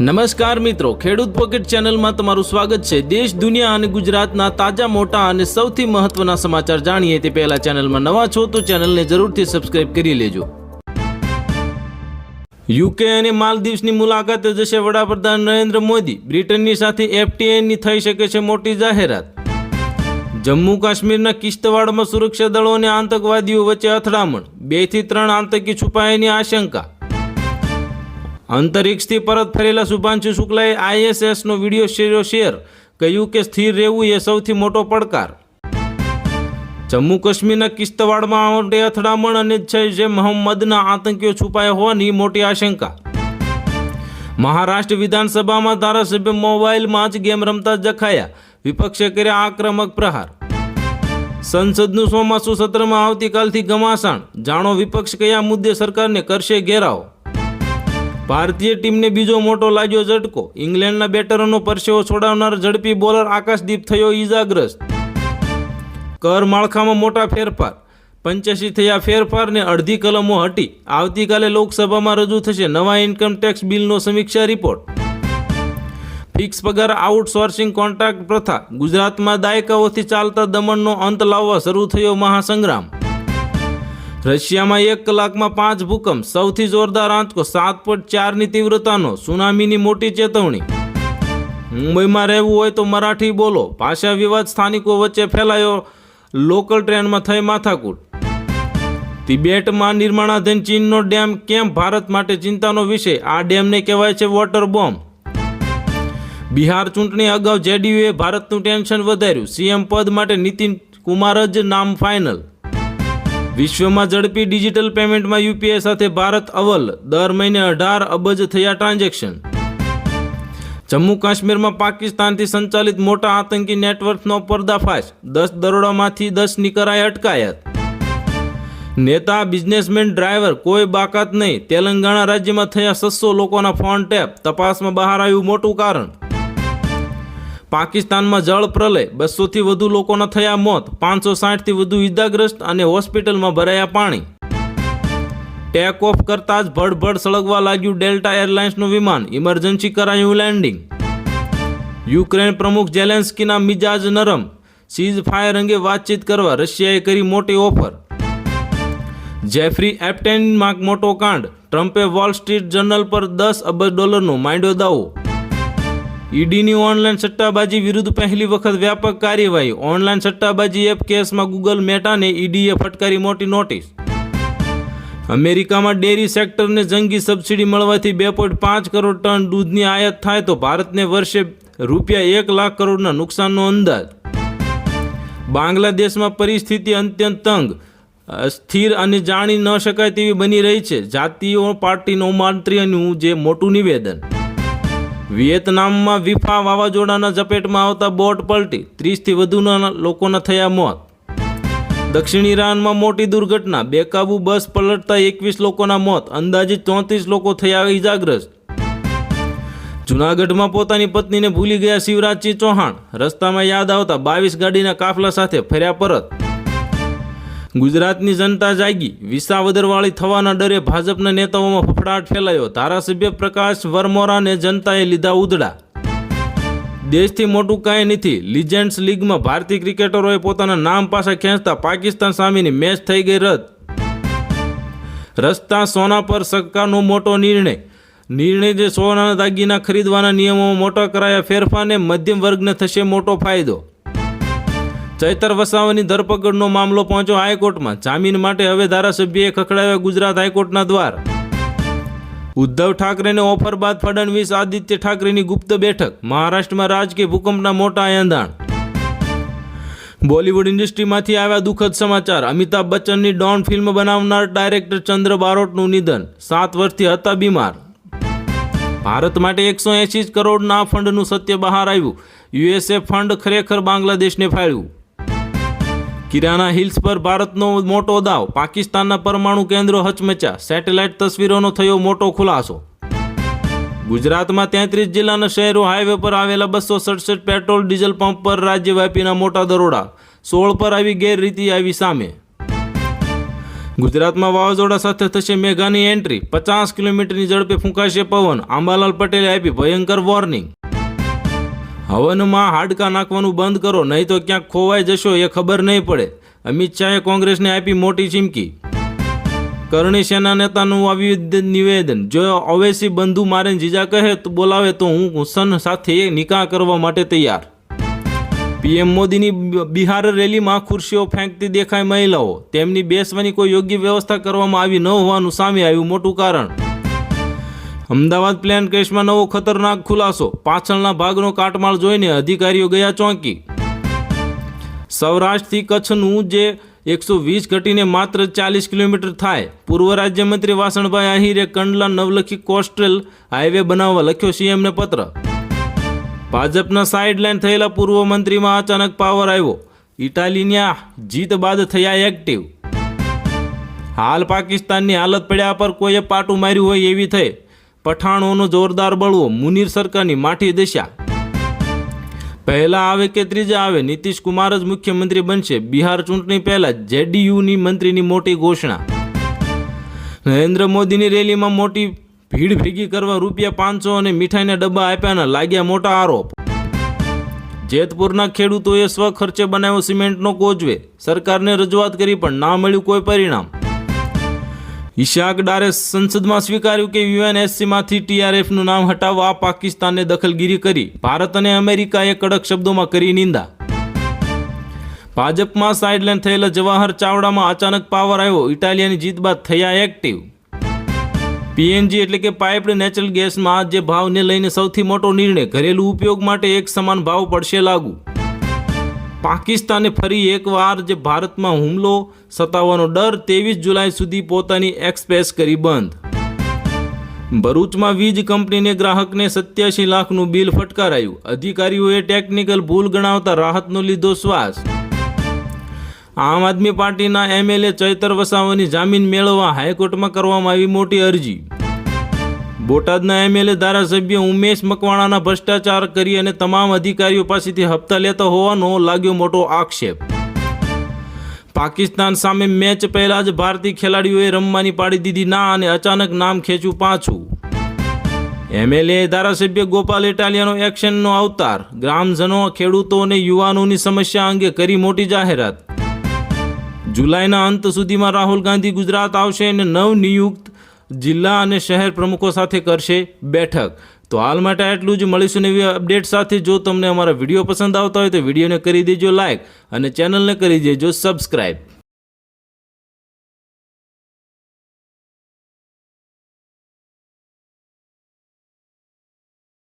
નમસ્કાર મિત્રો, ખેડૂત પોકેટ ચેનલમાં તમારું સ્વાગત છે. દેશ, દુનિયા અને ગુજરાતના તાજા, મોટા અને સૌથી મહત્વના સમાચાર જાણીએ તે પહેલા ચેનલમાં નવા છો તો ચેનલને જરૂરથી સબસ્ક્રાઇબ કરી લેજો. યુકે અને માલદીવ્સની મુલાકાતે જશે વડાપ્રધાન નરેન્દ્ર મોદી. બ્રિટનની સાથે એફટીએની થઈ શકે છે મોટી જાહેરાત. જમ્મુ કાશ્મીરના કિશ્તવાડમાં સુરક્ષા દળો અને આતંકવાદીઓ વચ્ચે અથડામણ. બેથી ત્રણ આતંકી છુપાયાની આશંકા. અંતરિક્ષથી પરત ફરેલા શુભાંશુ શુક્લાએ આઈએસએસનો વીડિયો શેરો, કહ્યું કે સ્થિર રહેવું એ સૌથી મોટો પડકાર. જમ્મુ કાશ્મીરના કિશ્તવાડમાં મોટી અથડામણ અને જે મોહમ્મદના આતંકીઓ છુપાયા હોવાની મોટી આશંકા. મહારાષ્ટ્ર વિધાનસભામાં ધારાસભ્ય મોબાઈલમાં જ ગેમ રમતા જખાયા વિપક્ષે કર્યા આક્રમક પ્રહાર. સંસદનું ચોમાસું સત્રમાં આવતીકાલથી ઘમાસાણ. જાણો વિપક્ષ કયા મુદ્દે સરકારને કરશે ઘેરાવ? ભારતીય ટીમને બીજો મોટો લાગ્યો ઝટકો. ઇંગ્લેન્ડના બેટરોનો પરસેવો છોડાવનાર ઝડપી બોલર આકાશદીપ થયો ઈજાગ્રસ્ત. કર માળખામાં મોટા ફેરફાર. પંચ્યાસી થયા ફેરફારને અડધી કલમો હટી. આવતીકાલે લોકસભામાં રજૂ થશે નવા ઇન્કમ ટેક્સ બિલનો સમીક્ષા રિપોર્ટ ફિક્સ પગાર આઉટસોર્સિંગ કોન્ટ્રાક્ટ પ્રથા. ગુજરાતમાં દાયકાઓથી ચાલતા દમણનો અંત લાવવા શરૂ થયો મહાસંગ્રામ. રશિયામાં એક કલાકમાં પાંચ ભૂકંપ, સૌથી જોરદાર આંચકો સાત પોઈન્ટ ચારની તીવ્રતાનો, સુનામીની મોટી ચેતવણી. મુંબઈમાં રહેવું હોય તો મરાઠી બોલો. ભાષા વિવાદ સ્થાનિકો વચ્ચે ફેલાયો. લોકલ ટ્રેનમાં થઈ માથાકૂટ. તિબેટમાં નિર્માણાધીન ચીનનો ડેમ કેમ ભારત માટે ચિંતાનો વિષય? આ ડેમને કહેવાય છે વોટર બોમ્બ. બિહાર ચૂંટણી અગાઉ જેડીયુએ ભારતનું ટેન્શન વધાર્યું. સીએમ પદ માટે નીતિન કુમાર જ નામ ફાઇનલ વિશ્વમાં ઝડપી ડિજિટલ પેમેન્ટમાં યુપીઆઈ સાથે ભારત અવ્વલ. દર મહિને અઢાર અબજ થયા ટ્રાન્ઝેક્શન. જમ્મુ કાશ્મીરમાં પાકિસ્તાનથી સંચાલિત મોટા આતંકી નેટવર્કનો પર્દાફાશ. દસ દરોડામાંથી દસની કરાઈ અટકાયત. નેતા, બિઝનેસમેન, ડ્રાઈવર કોઈ બાકાત નહીં. તેલંગાણા રાજ્યમાં થયા સસ્સો લોકોના ફોન ટેપ. તપાસમાં બહાર આવ્યું મોટું કારણ. પાકિસ્તાનમાં જળ પ્રલય, બસોથી વધુ લોકોના થયા મોત, પાંચસો સાઠથી વધુ ઇજાગ્રસ્ત અને હોસ્પિટલમાં ભરાયા પાણી. ટેક ઓફ કરતાં જ ભડભડ સળગવા લાગ્યું ડેલ્ટા એરલાઇન્સનું વિમાન, ઇમરજન્સી કરાયું લેન્ડિંગ. યુક્રેન પ્રમુખ જેલેન્સ્કીના મિજાજ નરમ સીઝ ફાયર અંગે વાતચીત કરવા રશિયાએ કરી મોટી ઓફર. જેફરી એપ્ટેનમાં મોટો કાંડ, ટ્રમ્પે વોલ સ્ટ્રીટ જર્નલ પર દસ અબજ ડોલરનો માંડ્યો દાવો. ઈડીની ઓનલાઈન સટ્ટાબાજી વિરુદ્ધ પહેલી વખત વ્યાપક કાર્યવાહી. ઓનલાઈન સટ્ટાબાજી એપ કેસમાં ગૂગલ મેટાને ઈડીએ ફટકારી મોટી નોટિસ. અમેરિકામાં ડેરી સેક્ટરને જંગી સબસિડી મળવાથી બે પોઈન્ટ પાંચ કરોડ ટન દૂધની આયાત થાય તો ભારતને વર્ષે રૂપિયા એક લાખ કરોડના નુકસાનનો અંદાજ. બાંગ્લાદેશમાં પરિસ્થિતિ અત્યંત તંગ. સ્થિર અને જાણી ન શકાય તેવી બની રહી છે. જાતીય પાર્ટીનો મંત્રીનું જે મોટું નિવેદન. વિયેતનામમાં વિફા વાવાઝોડાના ઝપેટમાં આવતા બોટ પલટી, ત્રીસથી વધુના લોકોના થયા મોત. દક્ષિણ ઈરાનમાં મોટી દુર્ઘટના, બેકાબુ બસ પલટતા એકવીસ લોકોના મોત અંદાજિત ચોત્રીસ લોકો થયા ઇજાગ્રસ્ત જુનાગઢમાં પોતાની પત્નીને ભૂલી ગયા શિવરાજસિંહ ચૌહાણ. રસ્તામાં યાદ આવતા બાવીસ ગાડીના કાફલા સાથે ફર્યા પરત. ગુજરાતની જનતા જાગી. વિસાવદરવાળી થવાના ડરે ભાજપના નેતાઓમાં ફફડાટ ફેલાયો. ધારાસભ્ય પ્રકાશ વરમોરાને જનતાએ લીધા ઉદડા દેશથી મોટું કાંઈ નથી. લિજેન્ડ્સ લીગમાં ભારતીય ક્રિકેટરોએ પોતાના નામ પાસે ખેંચતા પાકિસ્તાન સામેની મેચ થઈ ગઈ રદ. રસ્તા સોના પર સરકારનો મોટો નિર્ણય. નિર્ણય જે સોનાના દાગીના ખરીદવાના નિયમોમાં મોટા કરાયા ફેરફારને મધ્યમ વર્ગને થશે મોટો ફાયદો. ચૈતર વસાવાની ધરપકડનો મામલો પહોંચ્યો હાઈકોર્ટમાં. જામીન માટે હવે ધારાસભ્યએ ખખડાવ્યા ગુજરાત હાઈકોર્ટના દ્વાર. ઉદ્ધવ ઠાકરેને ઓફર બાદ ફડણવીસ આદિત્ય ઠાકરેની ગુપ્ત બેઠક. મહારાષ્ટ્રમાં રાજકીય ભૂકંપના મોટા એંધાણ. બોલિવૂડ ઇન્ડસ્ટ્રીમાંથી આવ્યા દુઃખદ સમાચાર. અમિતાભ બચ્ચનની ડોન ફિલ્મ બનાવનાર ડાયરેક્ટર ચંદ્ર બારોટનું નિધન. સાત વર્ષથી હતા બીમાર. ભારત માટે એકસો એંશી કરોડના ફંડનું સત્ય બહાર આવ્યું. યુએસએ ફંડ ખરેખર બાંગ્લાદેશને ફાળ્યું. કિરાના હિલ્સ પર ભારતનો મોટો દાવ. પાકિસ્તાનના પરમાણુ કેન્દ્રો હચમચા સેટેલાઇટ તસવીરોનો થયો મોટો ખુલાસો. ગુજરાતમાં તેત્રીસ જિલ્લાના શહેરો હાઈવે પર આવેલા બસો સડસઠ પેટ્રોલ ડીઝલ પંપ પર રાજ્યવ્યાપીના મોટા દરોડા. સોળ પર આવી ગેરરીતિ આવી સામે. ગુજરાતમાં વાવાઝોડા સાથે થશે મેઘાની એન્ટ્રી. પચાસ કિલોમીટરની ઝડપે ફૂંકાશે પવન. આંબાલાલ પટેલે આપી ભયંકર વોર્નિંગ. હવનમાં હાડકા નાખવાનું બંધ કરો, નહીં તો ક્યાંક ખોવાઈ જશો એ ખબર નહીં પડે. અમિત શાહે કોંગ્રેસને આપી મોટી ચીમકી. કરણી સેના નેતાનું આવ્યું નિવેદન, જો અવૈસી બંધુ મારે જીજા કહે તો બોલાવે તો હું હુસન સાથે નિકાહ કરવા માટે તૈયાર. પીએમ મોદીની બિહાર રેલીમાં ખુરશીઓ ફેંકતી દેખાય મહિલાઓ, તેમની બેસવાની કોઈ યોગ્ય વ્યવસ્થા કરવામાં આવી ન હોવાનું સામે આવ્યું, મોટું કારણ. અમદાવાદ પ્લેન કેસમાં નવો ખતરનાક ખુલાસો. પાછળના ભાગનો કાટમાળ જોઈને અધિકારીઓ ગયા ચોંકી. સૌરાષ્ટ્રથી કચ્છનું જે એકસો વીસ ઘટીને માત્ર ચાલીસ કિલોમીટર થાય. પૂર્વ રાજ્યમંત્રી વાસણભાઈ આહિરે કંડલા નવલખી કોસ્ટલ હાઈવે બનાવવા લખ્યો સીએમને પત્ર. ભાજપના સાઇડલાઇન થયેલા પૂર્વ મંત્રીમાં અચાનક પાવર આવ્યો. ઇટાલીના જીત બાદ થયા એક્ટિવ હાલ પાકિસ્તાનની હાલત પડ્યા પર કોઈએ પાટું માર્યું હોય એવી થઈ. પઠાણોનો જોરદાર બળવો મુનીર સરકારની માઠી દશા. પહેલા આવે કે ત્રીજા આવે, નીતિશ કુમાર જ મુખ્યમંત્રી બનશે. બિહાર ચૂંટણી પહેલા જેડીયુની મંત્રીની મોટી ઘોષણા. નરેન્દ્ર મોદીની રેલીમાં મોટી ભીડ ભેગી કરવા રૂપિયા પાંચસો અને મીઠાઈના ડબ્બા આપ્યાના લાગ્યા મોટા આરોપ. જેતપુરના ખેડૂતોએ સ્વખર્ચે બનાવ્યો સિમેન્ટનો કોચવે સરકારને રજૂઆત કરી પણ ના મળ્યું કોઈ પરિણામ. ઇશાક ડારે સંસદમાં સ્વીકાર્યું કે યુએનએસસીમાંથી ટીઆરએફનું નામ હટાવવા પાકિસ્તાને દખલગીરી કરી. ભારત અને અમેરિકાએ કડક શબ્દોમાં કરી નિંદા. ભાજપમાં સાઇડલાઇન થયેલા જવાહર ચાવડામાં અચાનક પાવર આવ્યો. ઇટાલિયાની જીત બાદ થયા એક્ટિવ પીએનજી એટલે કે પાઇપ્ડ નેચરલ ગેસમાં જે ભાવને લઈને સૌથી મોટો નિર્ણય, ઘરેલું ઉપયોગ માટે એક સમાન ભાવ પડશે લાગુ. પાકિસ્તાને ફરી એકવાર જે ભારતમાં હુમલો સતાવવાનો ડર ત્રેવીસ જુલાઈ સુધી પોતાની એક્સપ્રેસ કરી બંધ. ભરૂચમાં વીજ કંપનીને ગ્રાહકને સત્યાસી લાખનું બિલ ફટકારાયું. અધિકારીઓએ ટેકનિકલ ભૂલ ગણાવતા રાહતનો લીધો શ્વાસ. આમ આદમી પાર્ટીના એમએલએ ચૈતર વસાવાની જામીન મેળવવા હાઈકોર્ટમાં કરવામાં આવી મોટી અરજી. બોટાદના એમએલએ ધારાસભ્ય ઉમેશ મકવાણાના ભ્રષ્ટાચાર કરી અને તમામ અધિકારીઓ પાસેથી હપ્તા લેતા હોવાનો લાગ્યો મોટો આક્ષેપ. પાકિસ્તાન સામે મેચ પહેલા જ ભારતીય ખેલાડીઓએ રમવાની પાડી દીધી ના અને અચાનક નામ ખેંચ્યું પાછું. એમએલએ ધારાસભ્ય ગોપાલ ઇટાલિયાનો એક્શનનો અવતાર. ગ્રામજનો, ખેડૂતો અને યુવાનોની સમસ્યા અંગે કરી મોટી જાહેરાત. જુલાઈના અંત સુધીમાં રાહુલ ગાંધી ગુજરાત આવશે અને નવનિયુક્ત જિલ્લા અને શહેર પ્રમુખો સાથે કરશે બેઠક. તો હાલ માટે આટલું જ. મળીશું એવી અપડેટ સાથે. જો તમને અમારા વીડિયો પસંદ આવતા હોય તો વિડીયોને કરી દેજો લાઇક અને ચેનલને કરી દેજો સબસ્ક્રાઈબ